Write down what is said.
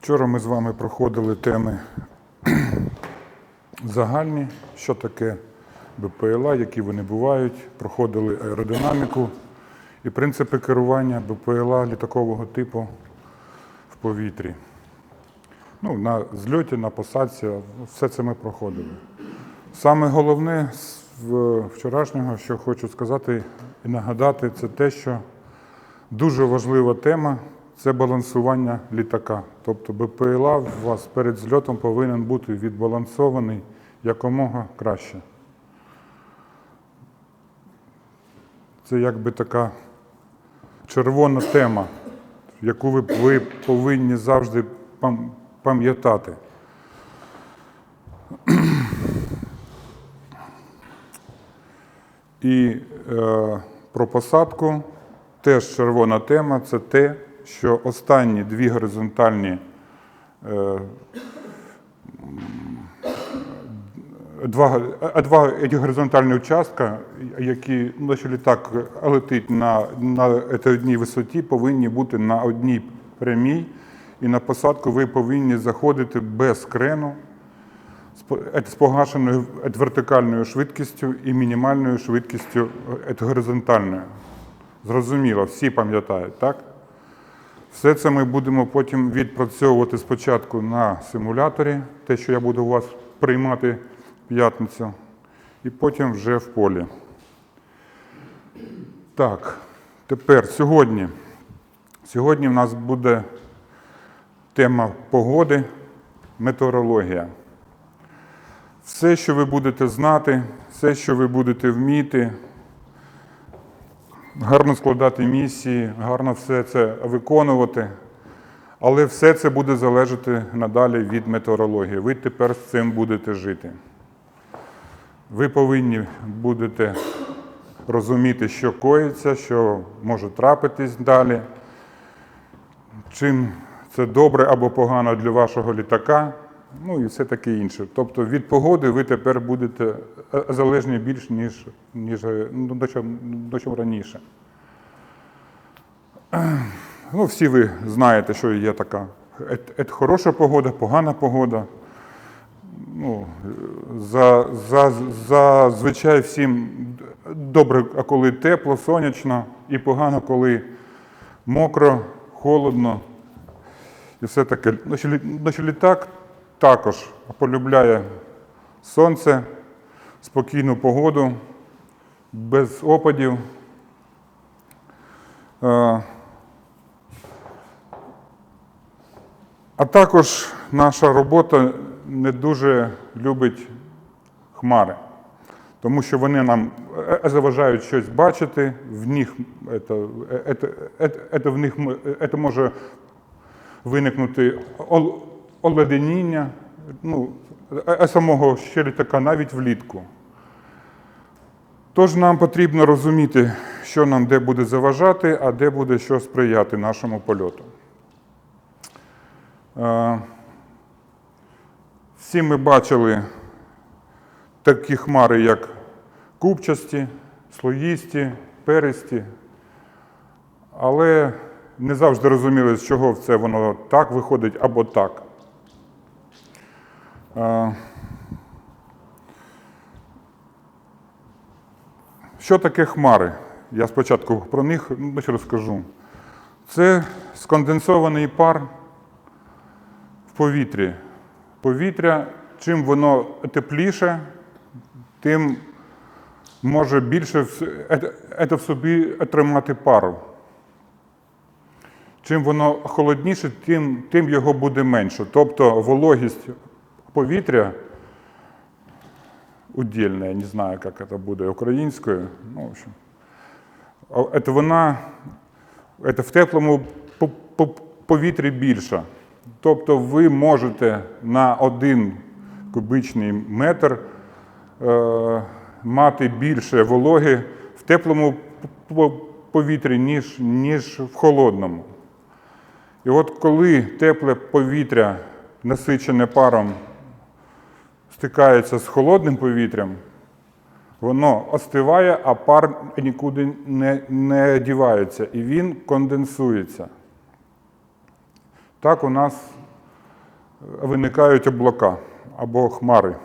Вчора ми з вами проходили теми загальні, що таке БПЛА, які вони бувають, проходили аеродинаміку і принципи керування БПЛА літакового типу в повітрі. Ну, на зльоті, на посадці, все це ми проходили. Саме головне вчорашнього, що хочу сказати і нагадати, це те, що Дуже важлива тема це балансування літака. Тобто БПЛА у вас перед зльотом повинен бути відбалансований якомога краще. Це якби така червона тема, яку ви повинні завжди пам'ятати. І е, про посадку теж червона тема. Це те, що останні дві горизонтальні е, два, е, два горизонтальні участка, які ну, літак летить на, на одній висоті, повинні бути на одній прямій, і на посадку ви повинні заходити без крену з по- з погашеною вертикальною швидкістю і мінімальною швидкістю е, горизонтальною. Зрозуміло, всі пам'ятають, так? Все це ми будемо потім відпрацьовувати спочатку на симуляторі, те, що я буду у вас приймати в п'ятницю, і потім вже в полі. Так, тепер сьогодні. Сьогодні в нас буде тема погоди, метеорологія. Все, що ви будете знати, все, що ви будете вміти, гарно складати місії, гарно все це виконувати. Але все це буде залежати надалі від метеорології. Ви тепер з цим будете жити. Ви повинні будете розуміти, що коїться, що може трапитись далі, чим це добре або погано для вашого літака, ну і все таке інше. Тобто від погоди ви тепер будете е, залежні більш, ніж, ніж е, ну, до, чого, до чого раніше. Ну, всі ви знаєте, що є така ет- ет- хороша погода, погана погода. Ну, за, за, зазвичай всім добре, а коли тепло, сонячно, і погано, коли мокро, холодно і все таке. Що літак також полюбляє сонце, спокійну погоду, без опадів. Е, А також наша робота не дуже любить хмари, тому що вони нам е, заважають щось бачити, в них это, это, это, это в них м- это може виникнути ол- оледеніння, ну, е- е, самого ще літака навіть влітку. Тож нам потрібно розуміти, що нам де буде заважати, а де буде що сприяти нашому польоту. Е, Всі ми бачили такі хмари, як купчасті, слоїсті, перисті, але не завжди розуміли, з чого це воно так виходить або так. Е, Що таке хмари? Я спочатку про них ну, розкажу. Це сконденсований пар в повітрі. Повітря, чим воно тепліше, тим може більше ет- ето в собі тримати пару. Чим воно холодніше, тим, тим його буде менше. Тобто вологість повітря удільна, я не знаю, як це буде українською. Ну, в общем. Это вона це в теплому по- по- повітрі більша. Тобто ви можете на один кубичний метр е, мати більше вологи в теплому повітрі, ніж, ніж в холодному. І от коли тепле повітря, насичене паром, стикається з холодним повітрям, Воно остиває, а пар нікуди не, не дівається, і він конденсується. Так у нас виникають облака або хмари.